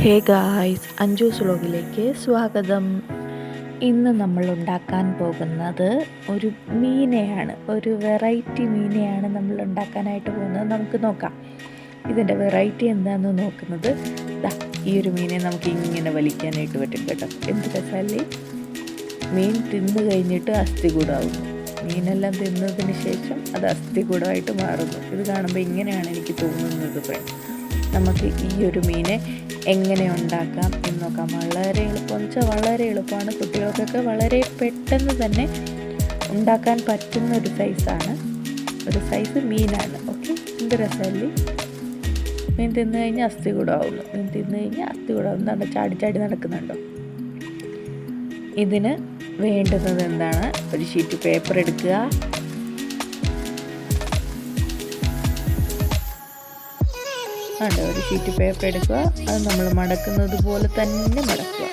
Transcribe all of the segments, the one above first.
Hey guys Anju's സ്ലോഗിലേക്ക് സ്വാഗതം. ഇന്ന് നമ്മൾ ഉണ്ടാക്കാൻ പോകുന്നത് ഒരു മീനയാണ് ഒരു വെറൈറ്റി മീനയാണ് നമ്മൾ ഉണ്ടാക്കാനായിട്ട് പോകുന്നത്. നമുക്ക് നോക്കാം ഇതിന്റെ വെറൈറ്റി എന്താണെന്ന് നോക്കുന്നത്. ഈ ഒരു മീനെ നമുക്ക് ഇങ്ങനെ വലിക്കാനായിട്ട് പറ്റും കേട്ടോ. എന്ത് രസമല്ലേ? മീൻ തിന്നു കഴിഞ്ഞിട്ട് അസ്ഥി കൂടാവുന്നു മീനെല്ലാം തിന്നതിന് ശേഷം അത് അസ്ഥി കൂടമായിട്ട് മാറുന്നു. ഇത് കാണുമ്പോൾ ഇങ്ങനെയാണ് എനിക്ക് തോന്നുന്നത് നമുക്ക് ഈ ഒരു മീനെ എങ്ങനെ ഉണ്ടാക്കാം എന്ന് നോക്കാം വളരെ എളുപ്പം വെച്ചാൽ വളരെ എളുപ്പമാണ്. കുട്ടികൾക്കൊക്കെ വളരെ പെട്ടെന്ന് തന്നെ ഉണ്ടാക്കാൻ പറ്റുന്ന ഒരു സൈസാണ് ഒരു സൈസ് മീനാണ്. ഓക്കെ എന്ത് രസമല്ലേ? മീൻ തിന്നു കഴിഞ്ഞാൽ അസ്ഥി കൂടാവുന്നു മീൻ തിന്നു കഴിഞ്ഞാൽ അസ്ഥി കൂടാവുന്നതാണ് ചാടി ചാടി നടക്കുന്നുണ്ടോ? ഇതിന് വേണ്ടുന്നത് എന്താണ്? ഒരു ഷീറ്റ് പേപ്പർ എടുക്കുക. ഉണ്ട് ഒരു ഷീറ്റ് പേപ്പർ എടുക്കുക. അത് നമ്മൾ മടക്കുന്നത് പോലെ തന്നെ മടക്കുക.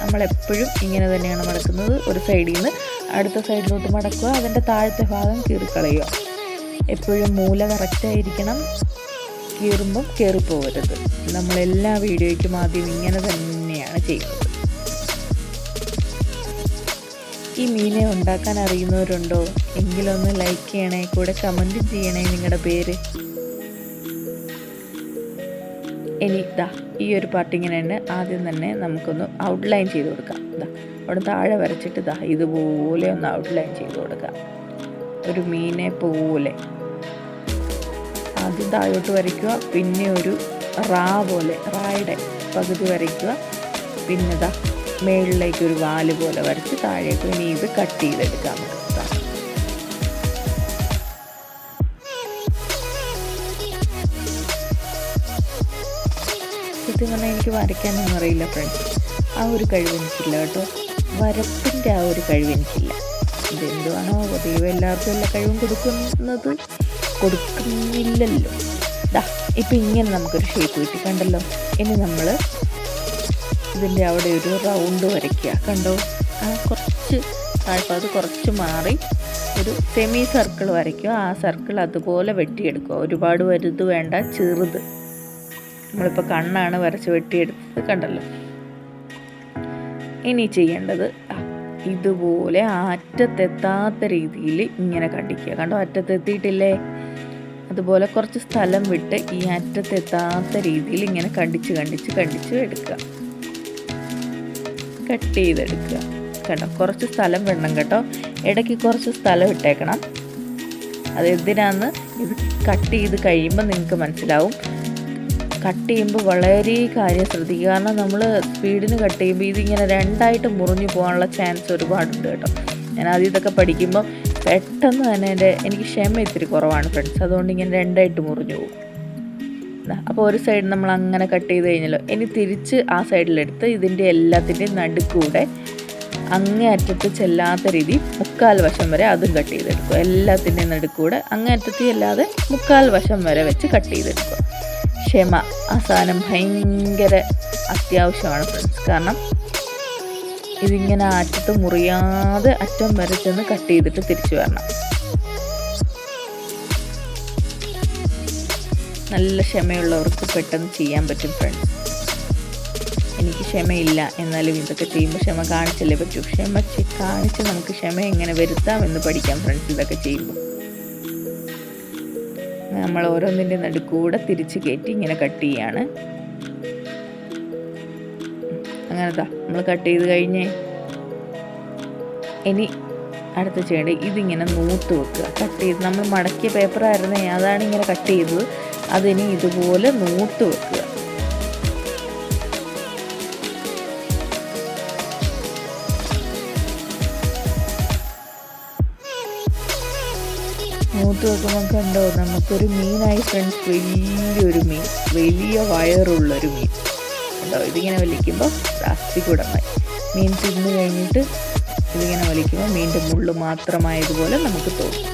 നമ്മളെപ്പോഴും ഇങ്ങനെ തന്നെയാണ് മടക്കുന്നത്. ഒരു സൈഡിൽ നിന്ന് അടുത്ത സൈഡിലോട്ട് മടക്കുക. അതിന്റെ താഴത്തെ ഭാഗം കീറിക്കളയുക. എപ്പോഴും മൂല കറക്റ്റായിരിക്കണം കീറുമ്പം കയറിപ്പോകരുത് നമ്മളെല്ലാ വീഡിയോയ്ക്കും ആദ്യം ഇങ്ങനെ തന്നെയാണ് ചെയ്യുന്നത്. ഈ മീനെ ഉണ്ടാക്കാൻ അറിയുന്നവരുണ്ടോ? എങ്കിലൊന്ന് ലൈക്ക് ചെയ്യണേ കൂടെ കമന്റും ചെയ്യണേ നിങ്ങളുടെ പേര്. ഇനി ഇതാ ഈ ഒരു പാർട്ട് ഇങ്ങനെ തന്നെ ആദ്യം തന്നെ നമുക്കൊന്ന് ഔട്ട്ലൈൻ ചെയ്ത് കൊടുക്കാം. ഇതാ അവിടെ താഴെ വരച്ചിട്ട് ഇതാ ഇതുപോലെ ഒന്ന് ഔട്ട്ലൈൻ ചെയ്ത് കൊടുക്കാം. ഒരു മീനെ പോലെ. ആദ്യം താഴോട്ട് വരയ്ക്കുക പിന്നെ ഒരു റാ പോലെ റായുടെ പകുതി വരയ്ക്കുക പിന്നെ ഇതാ മേളിലേക്ക് ഒരു വാൽ പോലെ വരച്ച് താഴേക്ക് ഇനി ഇത് കട്ട് ചെയ്തെടുക്കാം. നമുക്ക് സത്യം പറഞ്ഞാൽ എനിക്ക് വരയ്ക്കാനൊന്നും അറിയില്ല ഫ്രണ്ട്സ് ആ ഒരു കഴിവ് എനിക്കില്ല കേട്ടോ. വരപ്പിന്റെ ആ ഒരു കഴിവ് എനിക്കില്ല. ഇതെന്തുവാണോ ദൈവം എല്ലാവർക്കും എല്ലാ കഴിവും കൊടുക്കുന്നത് കൊടുക്കുന്നില്ലല്ലോ. ദാ ഇപ്പം ഇങ്ങനെ നമുക്കൊരു ഷേപ്പ് കിട്ടി കണ്ടല്ലോ? ഇനി നമ്മൾ ഇതിന്റെ അവിടെ ഒരു റൗണ്ട് വരയ്ക്കുക. കണ്ടോ? ആ കുറച്ച് താഴ്പാത് കുറച്ച് മാറി ഒരു സെമി സർക്കിൾ വരയ്ക്കുക. ആ സർക്കിൾ അതുപോലെ വെട്ടിയെടുക്കുക. ഒരുപാട് വലുത് വേണ്ട ചെറുത്. നമ്മളിപ്പോൾ കണ്ണാണ് വരച്ച് വെട്ടിയെടുത്തത് കണ്ടല്ലോ. ഇനി ചെയ്യേണ്ടത് ഇതുപോലെ അറ്റത്തെത്താത്ത രീതിയിൽ ഇങ്ങനെ കണ്ടിക്കുക കണ്ടോ അറ്റത്തെത്തിയിട്ടില്ലേ? അതുപോലെ കുറച്ച് സ്ഥലം വിട്ട് ഈ അറ്റത്തെത്താത്ത രീതിയിൽ ഇങ്ങനെ കണ്ടിച്ച് കണ്ടിച്ച് കണ്ടിച്ച് എടുക്കുക. കട്ട് ചെയ്തെടുക്കുക. കേട്ടോ കുറച്ച് സ്ഥലം വേണം കേട്ടോ. ഇടയ്ക്ക് കുറച്ച് സ്ഥലം ഇട്ടേക്കണം. അത് എന്തിനാന്ന് ഇത് കട്ട് ചെയ്ത് കഴിയുമ്പോൾ നിങ്ങൾക്ക് മനസ്സിലാവും. കട്ട് ചെയ്യുമ്പോൾ വളരെ കാര്യം ശ്രദ്ധിക്കുക. കാരണം നമ്മൾ സ്പീഡിന് കട്ട് ചെയ്യുമ്പോൾ ഇതിങ്ങനെ രണ്ടായിട്ട് മുറിഞ്ഞു പോകാനുള്ള ചാൻസ് ഒരുപാടുണ്ട് കേട്ടോ. ഞാൻ ആദ്യം ഇതൊക്കെ പഠിക്കുമ്പോൾ പെട്ടെന്ന് തന്നെ എന്റെ എനിക്ക് ക്ഷമ ഇത്തിരി കുറവാണ് ഫ്രണ്ട്സ്. അതുകൊണ്ട് ഇങ്ങനെ രണ്ടായിട്ട് മുറിഞ്ഞു പോകും. അപ്പോൾ ഒരു സൈഡ് നമ്മൾ അങ്ങനെ കട്ട് ചെയ്ത് കഴിഞ്ഞല്ലോ. ഇനി തിരിച്ച് ആ സൈഡിലെടുത്ത് ഇതിന്റെ എല്ലാത്തിന്റെയും നടുക്കൂടെ അങ്ങേ അറ്റത്ത് ചെല്ലാത്ത രീതി മുക്കാൽ വശം വരെ അതും കട്ട് ചെയ്തെടുക്കുക. എല്ലാത്തിന്റെയും നടുക്കൂടെ അങ്ങേ അറ്റത്തി അല്ലാതെ മുക്കാൽ വശം വരെ വെച്ച് കട്ട് ചെയ്തെടുക്കുക. ക്ഷമ ആ സാധനം ഭയങ്കര അത്യാവശ്യമാണ് ഫ്രണ്ട്സ് കാരണം ഇതിങ്ങനെ അറ്റത്ത് മുറിയാതെ അറ്റം വരെ ചെന്ന് കട്ട് ചെയ്തിട്ട് തിരിച്ചു വരണം. നല്ല ക്ഷമയുള്ളവർക്ക് പെട്ടെന്ന് ചെയ്യാൻ പറ്റും ഫ്രണ്ട്സ് എനിക്ക് ക്ഷമയില്ല എന്നാലും ഇതൊക്കെ ചെയ്യുമ്പോൾ ക്ഷമ കാണിച്ചല്ലേ പറ്റൂ. ക്ഷമ കാണിച്ച് നമുക്ക് ക്ഷമ എങ്ങനെ വരുത്താം എന്ന് പഠിക്കാം ഫ്രണ്ട്സ് ഇതൊക്കെ ചെയ്യുമ്പോൾ നമ്മൾ ഓരോന്നിന്റെ നടുക്കൂടെ തിരിച്ച് കയറ്റി ഇങ്ങനെ കട്ട് ചെയ്യാണ്. അങ്ങനത്താ നമ്മൾ കട്ട് ചെയ്ത് കഴിഞ്ഞേ ഇനി അടുത്ത ചെയ്യേണ്ടത് ഇതിങ്ങനെ നൂത്ത് വെക്കുക. കട്ട് ചെയ്ത് നമ്മൾ മടക്കിയ പേപ്പറായിരുന്നേ അതാണ് ഇങ്ങനെ കട്ട് ചെയ്തത്. അതിനി ഇതുപോലെ നൂത്ത് വെക്കുക. മൂത്ത് വെക്കുമ്പോൾ കണ്ടോ നമുക്കൊരു മീനായി ഫ്രണ്ട്സ് വലിയൊരു മീൻ വലിയ വയറുള്ളൊരു മീൻ. കണ്ടോ ഇതിങ്ങനെ വലിക്കുമ്പോൾ പ്ലാസ്റ്റിക് കൂടമായി മീൻ തിന്നു കഴിഞ്ഞിട്ട് ഇതിങ്ങനെ വലിക്കുമ്പോൾ മീന്റെ മുള്ളു മാത്രമായതുപോലെ നമുക്ക് തോന്നും.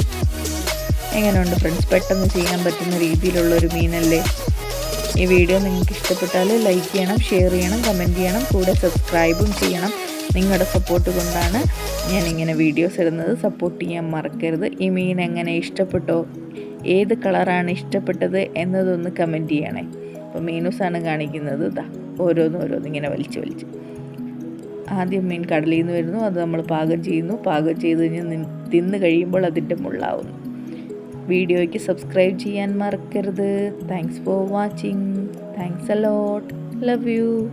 എങ്ങനെയുണ്ട് ഫ്രണ്ട്സ് പെട്ടെന്ന് ചെയ്യാൻ പറ്റുന്ന രീതിയിലുള്ളൊരു മീനല്ലേ? ഈ വീഡിയോ നിങ്ങൾക്ക് ഇഷ്ടപ്പെട്ടാൽ ലൈക്ക് ചെയ്യണം ഷെയർ ചെയ്യണം കമന്റ് ചെയ്യണം കൂടെ സബ്സ്ക്രൈബും ചെയ്യണം. നിങ്ങളുടെ സപ്പോർട്ട് കൊണ്ടാണ് ഞാൻ ഇങ്ങനെ വീഡിയോസ് ഇടുന്നത്. സപ്പോർട്ട് ചെയ്യാൻ മറക്കരുത്. ഈ മീൻ എങ്ങനെ ഇഷ്ടപ്പെട്ടോ ഏത് കളറാണ് ഇഷ്ടപ്പെട്ടത് എന്നതൊന്ന് കമന്റ് ചെയ്യണേ. അപ്പോൾ മീനൂസാണ് കാണിക്കുന്നത്. ഇതാ ഓരോന്ന് ഓരോന്ന് ഇങ്ങനെ വലിച്ച് വലിച്ച്. ആദ്യം മീൻ കടലിൽ നിന്ന് വരുന്നു. അത് നമ്മൾ പാകം ചെയ്യുന്നു. പാകം ചെയ്ത് കഴിഞ്ഞ് തിന്ന് കഴിയുമ്പോൾ അതിന്റെ മുള്ളാവുന്നു. വീഡിയോയ്ക്ക് സബ്സ്ക്രൈബ് ചെയ്യാൻ മറക്കരുത്. Thanks for watching thanks a lot love you